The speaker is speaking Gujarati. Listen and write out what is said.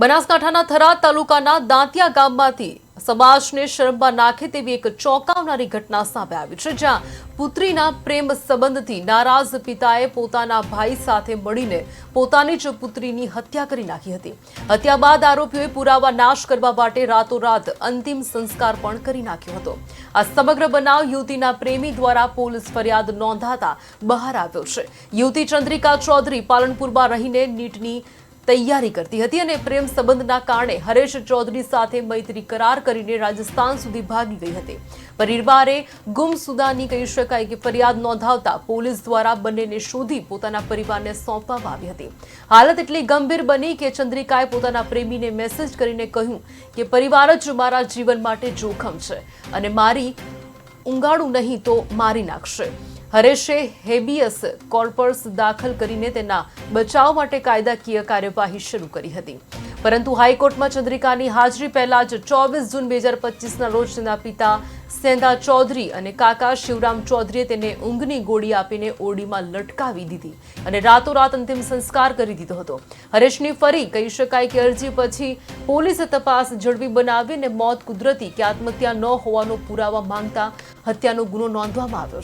બનાસકાંઠાના થરાદ તાલુકાના દાંતિયા ગામમાંથી સમાજને શરમમાં નાખે તેવી એક ચોંકાવનારી ઘટના સામે આવી છે, જ્યાં પુત્રીના પ્રેમ સંબંધથી નારાજ પિતાએ પોતાના ભાઈ સાથે મળીને પોતાની જ પુત્રીની હત્યા કરી નાખી હતી. હત્યા બાદ આરોપીઓએ પુરાવા નાશ કરવા માટે રાતોરાત અંતિમ સંસ્કાર પણ કરી નાખ્યો હતો. આ સમગ્ર બનાવ યુવતીના પ્રેમી દ્વારા પોલીસ ફરિયાદ નોંધાતા બહાર આવ્યો છે. યુવતી ચંદ્રિકા ચૌધરી પાલનપુરમાં રહીને નીટની તૈયારી કરતી હતી અને પ્રેમ સંબંધના કારણે હરેશ ચૌધરી સાથે મૈત્રી કરાર કરીને રાજસ્થાન સુધી ભાગી ગઈ હતી. પરિવારે ગુમસુદાની કહી શકાય કે ફરિયાદ નોંધાવતા પોલીસ દ્વારા બંનેને શોધી પોતાના પરિવારને સોંપવામાં આવી હતી. હાલત એટલી ગંભીર બની કે ચંદ્રિકાએ પોતાના પ્રેમીને મેસેજ કરીને કહ્યું કે, પરિવાર જ મારા જીવન માટે જોખમ છે અને મારી ઊંઘાડું નહીં તો મારી નાખશે. હરેશે હેબિયસ કોર્પર્સ દાખલ કરીને તેના બચાવ માટે કાયદાકીય કાર્યવાહી શરૂ કરી હતી. પરંતુ હાઈકોર્ટમાં ચંદ્રિકાની હાજરી પહેલા જ ચોવીસ જૂન બે હજાર પચીસના રોજ તેના પિતા સેંધા ચૌધરી અને કાકા શિવરામ ચૌધરીએ તેને ઊંઘની ગોળી આપીને ઓડીમાં લટકાવી દીધી અને રાતોરાત અંતિમ સંસ્કાર કરી દીધો હતો. હરેશની ફરી કહી શકાય કે અરજી પછી પોલીસે તપાસ ઝડપી બનાવી અને મોત કુદરતી કે આત્મહત્યા ન હોવાનો પુરાવા માંગતા હત્યાનો ગુનો નોંધવામાં આવ્યો